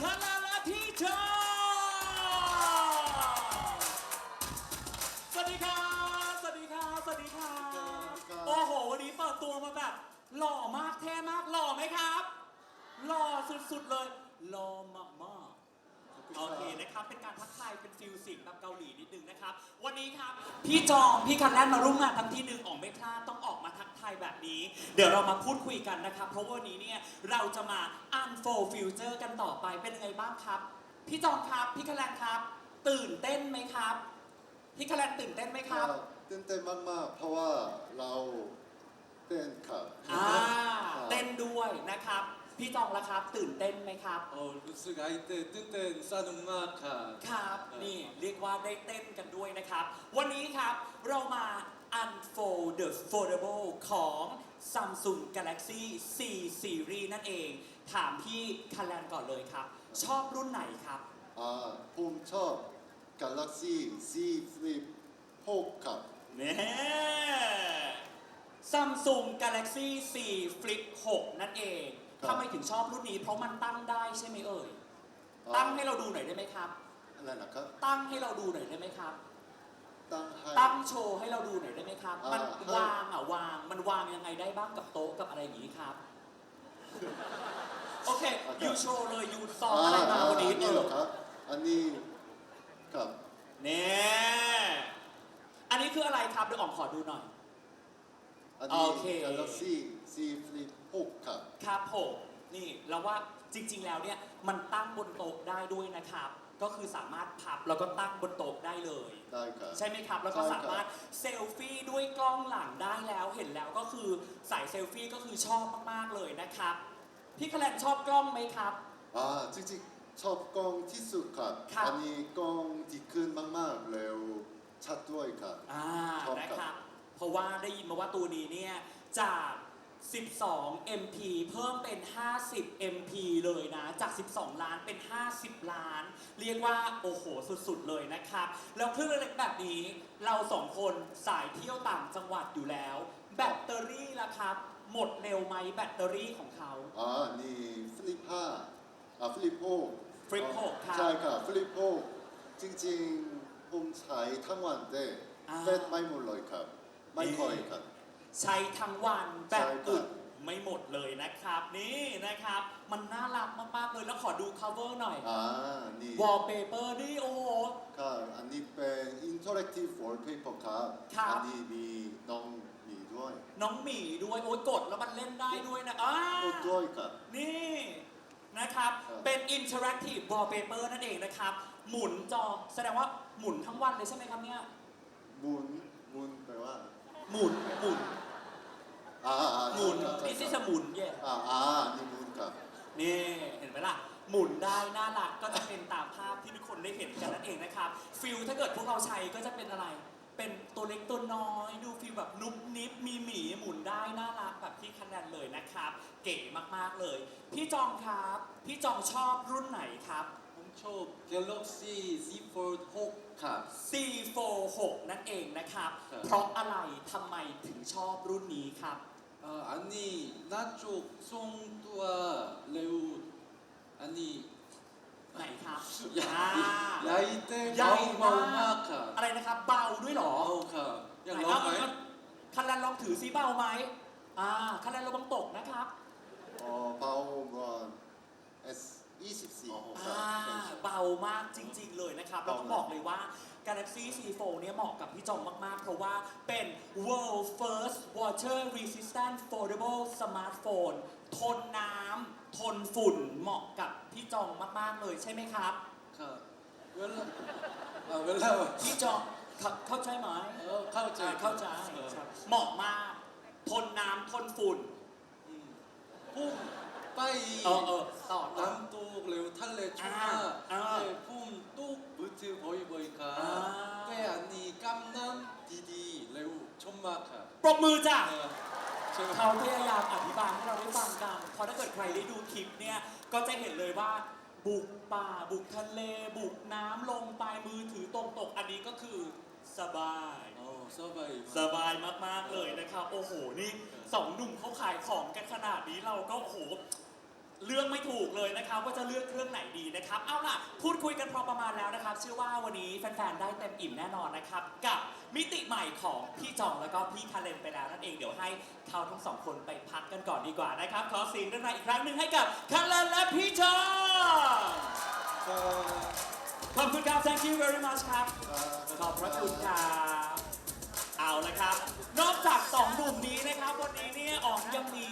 คาราและพี่จอสวัสดีครับสวัสดีครับสวัสดีครับสวัสดีครับโอ้โห วันนี้เปิดตัวมาแบบหล่อมากเท่มากหล่อไหมครับ หล่อสุดๆเลยหล่อมาก โอเคนะครับเป็นการทักทายเป็นฟิลสิงแบบเกาหลีนิดนึงนะครับวันนี้ครับพี่จองพี่คันแลนมาร่วมงานทั้งที่หนึ่งออกไม่พลาดต้องออกมาทักทายแบบนี้ เดี๋ยวเรามาพูดคุยกันนะครับเพราะวันนี้เนี่ยเราจะมา unfold future กันต่อไปเป็นยังไงบ้างครับ พี่จองครับพี่คันแลนครับ ตื่นเต้นไหมครับพี่คันแลนตื่นเต้นไหมครับ ตื่นเต้นมากๆ เพราะว่าเราเต้นครับอ่าเต้นด้วยนะครับ พี่จองละครับ ตื่นเต้นไหมครับ 어, 루스 가이때 뜨땐 싸는 음악 카. ครับนี่เรียกว่าได้เต้นกันด้วยนะครับ วันนี้ครับเรามา unfold the foldable ของ Samsung Galaxy C Series นั่นเอง ถามพี่คันแลนก่อนเลยครับ ชอบรุ่นไหนครับ อ่าผมชอบ Galaxy Z Flip 6ครับ เนี่ย Samsung Galaxy C Flip 6 นั่นเอง ครับ ทำไมถึงชอบรุ่นนี้ เพราะมันตั้งได้ใช่ไหมเอ่ยอ่าตั้งให้เราดูหน่อยได้ไหมครับ อะไรนะครับ ตั้งให้เราดูหน่อยได้ไหมครับ ตั้งให้ ตั้งโชว์ให้เราดูหน่อยได้ไหมครับอ่ามัมันให้วางอะวาง มันวางยังไงได้บ้างกับโต๊ะกับอะไรอย่างนี้ครับ โอเคยูโชว์เลยยูซ้อมอะไรมาวันนี้อันเอนี้เหรออครับ อันนี้ครับ เนี่ยอันนี้คืออะไรครับเดี๋ยวอ๋องขอดูหน่อย อันนี้โอเค Galaxy Z Flip 6ครับ ครับผมนี่เราว่าจริง ๆ แล้วเนี่ยมันตั้งบนโต๊ะได้ด้วยนะครับ ก็คือสามารถพับแล้วก็ตั้งบนโต๊ะได้เลย ได้ครับ ใช่ไหมครับ แล้วก็ใช่ครับสามารถเซลฟี่ด้วยกล้องหลังได้แล้วเห็นแล้วก็คือสายเซลฟี่ก็คือชอบมากๆเลยนะครับพี่คะแนนชอบกล้องไหมครับ อ่าจริงๆชอบกล้องที่สุดครับ ครับ อันี้กล้องที่ขึ้นมากๆเร็วชัดด้วยครับ อ่าชอบครับนะครับเพราะ ว่าได้ยินมาว่าตัวนี้เนี่ยจาก 12 MP เพิ่มเป็น 50 MP เลยนะ จาก 12 ล้านเป็น 50 ล้าน เรียกว่าโอ้โหสุดๆเลยนะครับ แล้วเครื่องเล็กๆแบบนี้ เราสองคนสายเที่ยวต่างจังหวัดอยู่แล้ว แบตเตอรี่ล่ะครับ หมดเร็วไหมแบตเตอรี่ของเขาอ่านี่ฟลิปห้าอ่าฟลิปหก Flip หกครับใช่ครับฟลิปหกจริงๆผมใช้ทั้งวันแต่อ่าแบตไม่หมดเลยครับ ไม่ค่อยครับ ใช้ทั้งวันแบตใช่ครับอึดไม่หมดเลยนะครับ นี่นะครับ มันน่ารักมากๆเลยแล้วขอดู cover หน่อย อ่า นี่ wallpaper นี่โอ้โหครับอันนี้เป็น interactive wallpaper ครับครับ อันี้มีน้องมีด้วยน้องหมีด้วยโอ้ยกดแล้วมันเล่นได้ด้วยนะอ่า พูดด้วยครับ นี่นะครับ ครับ เป็น interactive wallpaper นั่นเองนะครับ หมุนจอแสดงว่าหมุนทั้งวันเลยใช่ไหมครับเนี่ยหมุนหมุนแปลว่า หมุนหมุนอ่าอ่าหมุนใช่ครับนี่สิสมุนเย่อ่าอ่านี่หมุนครับ นี่เห็นไหมล่ะ หมุนได้น่ารักก็จะเป็นตามภาพที่ทุกคนได้เห็นกันนั่นเองนะครับฟิลถ้าเกิดพวกเราใช้ก็จะเป็นอะไร เป็นตัวเล็กตัวน้อย ดูฟิลแบบนุบนิบมีหมีหมุนได้น่ารักแบบที่คะแนนเลยนะครับ เก๋มากๆเลย พี่จองครับ พี่จองชอบรุ่นไหนครับ 홈초 갤럭시 Z Fold 6 카. C46 นั่นเองนะครับ ครับ เพราะอะไรทำไมถึงชอบรุ่นนี้ครับ 아, 아니 나쪽 송뚜아 레우 아니 ไหนครับ 야, อ่า 야이때 야이 마우 마. 마우 카. อะไรนะครับ เบาด้วยเหรอ 마우 카. ไหน 야 เอา 러 เอา 마이. คันแลนลองถือซิเบาไหมอ่าคันแลนระวังตกนะครับ 어, 바오먼 S 24 อ๋อ อ่าเบา า มากจริง ๆ เลยนะครับเราต้องบอกเลยว่า Galaxy C4 เนี่ยเหมาะกับพี่จอมมาก ๆ เพราะว่าเป็น world first water resistant foldable smartphone ทนน้ำทนฝุ่นเหมาะกับพี่จองมาก ๆ เลยใช่ไหมครับ ครับเวลาเอ่อเพี่จองเข้าใจไหมเข้าใจเข้าใจเหมาะมาก ทนน้ำทนฝุ่น พุ่งไปต่อต่อ น้ำตูกเร็วทะเลชุอ่า ก 레우 촌마 카. ปรบมือจ้ะ 네. 제가 เขาพยายามอธิบายให้เราได้ฟังกัน เพราะถ้าเกิดใครได้ดูคลิปเนี่ย ก็จะเห็นเลยว่า บุกป่า บุกทะเล บุกน้ำลงไปมือถือตรงตก อันนี้ก็คือสบาย 어, 서바이. สบายมาก ๆ เลยนะครับ โอ้โห นี่สองหนุ่มเขาขายของกันขนาดนี้เราก็โอ้โห เลือกไม่ถูกเลยนะครับว่าจะเลือกเครื่องไหนดีนะครับ เอาล่ะ พูดคุยกันพอประมาณแล้วนะครับ เชื่อว่าวันนี้แฟนๆ ได้เต็มอิ่มแน่นอนนะครับ กับ มิติใหม่ของพี่จองแล้วก็พี่คาเลนไปแล้วนั่นเองเดี๋ยวให้เขาทั้งสองคนไปพักกันก่อนดีกว่านะครับขอเสียงด้านในอีกครั้งหนึ่งให้กับคาเลนและพี่จองขอบคุณครับ thank you very much ครับขอบพระคุณครับเอาละครับ นอกจากสองหนุ่มนี้นะครับวันนี้เนี่ยออกยังมี